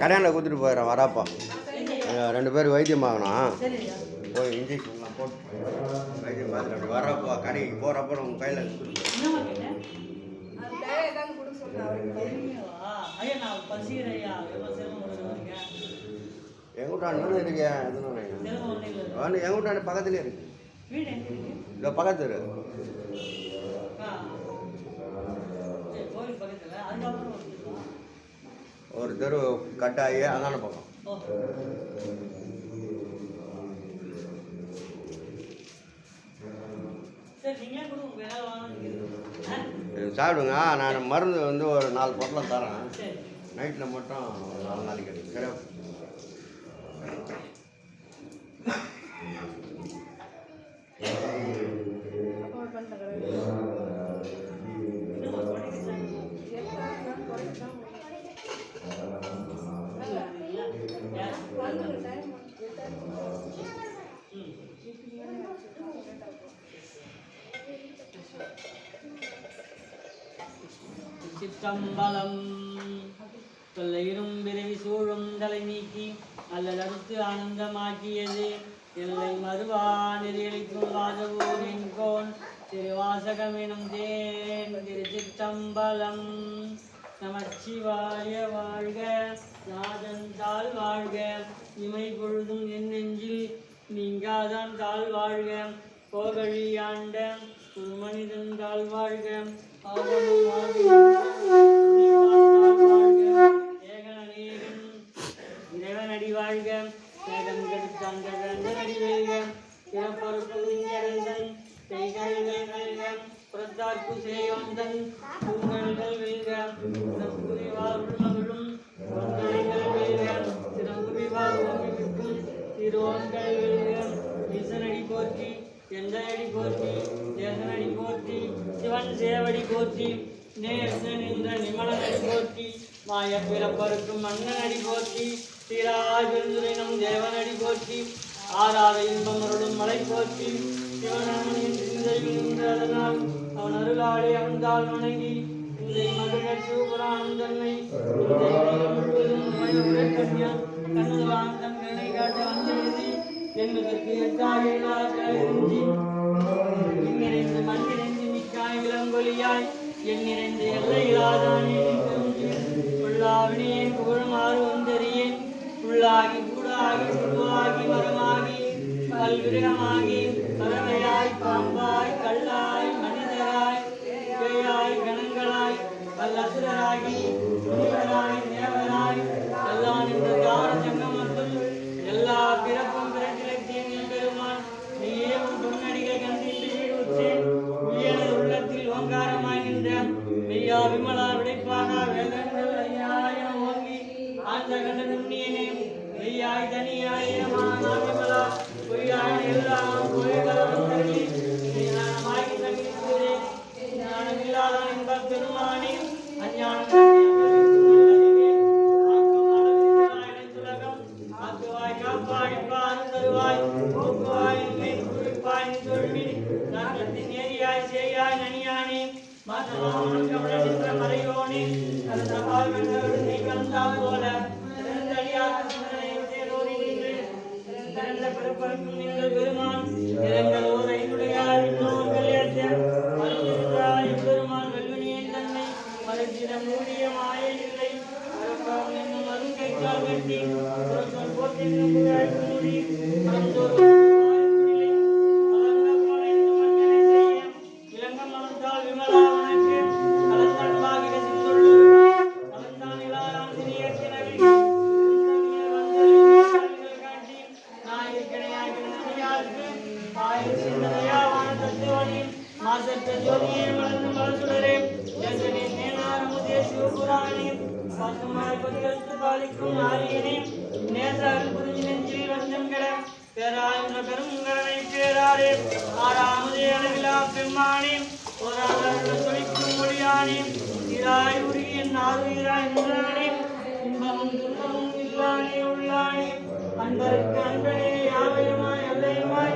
கடையாண்ட கொடுத்துட்டு போயிடுறேன் வராப்பா. ரெண்டு பேரும் வைத்தியம் சரியா போய் இன்ஜெக்ஷன்லாம் போட்டு வைத்தியம் பார்த்துட்டு வரப்போ கடைக்கு போகிறப்போ நம்ம கையில் கொடுத்துட்டு என்னம்மா கேட்டேன். அது வேற ஏதாவது கொடுக்க ஒரு தெரு கட்டாயி அந்தான பக்கம். சாப்பிடுங்க. நான் மருந்து வந்து ஒரு நாலு பொட்டலம் தரேன். நைட்டில் மட்டும் ஒரு நாலு நாளைக்கு எடுக்கும் சரி சிற்றம்பலம். தொல்லையிரும் விரைவி சூழும் தலை நீக்கி அல்லலறுத்து ஆனந்தமாக்கியது. எல்லை மறுவா நெறியளிக்கும் வாதவூரின் கோன். திருவாசகமெனும் தேன் திருச்சிற்றம்பலம் நமச்சிவாய வாழ்க. நாதந்தால் வாழ்க. இமை பொழுதும் என் நெஞ்சில் நீங்காதான் தாழ்வாழ்க போகழியாண்ட ஒரு மனிதன் தாழ்வாழ்க ஏகனேகன் இறைவனடி வாழ்க வேகம் கெடுத்தாங்க வேந்தனடி வெல்க பிறப்பொருட்கள் இங்கரந்தன் கைகள்கள் வெல்க புறத்தார்க்கு சேயோந்தன் பூங்கல்கள் வெல்க சிறப்புரி வாழ்மகளும் பொன்கலைகள் வெல்க சிறப்புரி எந்தனடி போற்றி தேசனடி போற்றி சிவன் சேவடி போற்றி நேசன் என்ற நிமலனடி போற்றி மாய பிறப்பருக்கும் மன்னனடி போற்றி சீராய் பெருந்துரைனம் தேவனடி போற்றி ஆறாத இன்பம் அருளும் மலை போற்றி சிவனமனின் சிந்தையில் நின்ற அவன் அருளாளே அந்தால் வணங்கி தன்னை முழுவதும் காட்ட வந்தெழுதி என்பதற்கு எட்டாக இல்லாதி இந்நிறைந்து மண் நிறைந்து நிற்காய் விலங்கொலியாய். என் நிறைந்து எல்லை இல்லாதானே உள்ளாவினேன் புகழுமாறு வந்தறியேன். உள்ளாகி கூடாகி உருவாகி மரமாகி. பல்விரகமாகி பறவையாய் பாம்பாய் கல்லாய் மனிதராய் பேயாய் கணங்களாய் பல்லசுரராகி. விடைப்பாக வேதங்கள் ஐயாய ஓங்கி ஆந்த கண்ட நுண்ணியனே மெய்யாய் தனியாய் ஏமானா பொய்யாய் எல்லாம் பொய்களும் தள்ளி ஞானமாய் தங்கியிருக்கிறே. ஞானமில்லாத பெருமானே திறந்த பிறப்பருக்கும் மாசற்ற ஜோதியே மலர்ந்து மலர்ந்துடரே ஜெகனே நேனாரமுதே சிவபுராணி பசுமாய் பதிகத்து பாலிக்கும் ஆரியனே நேசால் புரிஞ்சு நெஞ்சில் வஞ்சம் கட பேராயுன்ற பெருங்கடனை பேராரே ஆறாமதே அளவிலா பெம்மானே மொழியானே இராய் நின்றானே இன்பமும் துன்பமும் இல்லானே உள்ளானே அன்பருக்கு அன்பனே யாவையுமாய் அல்லையுமாய்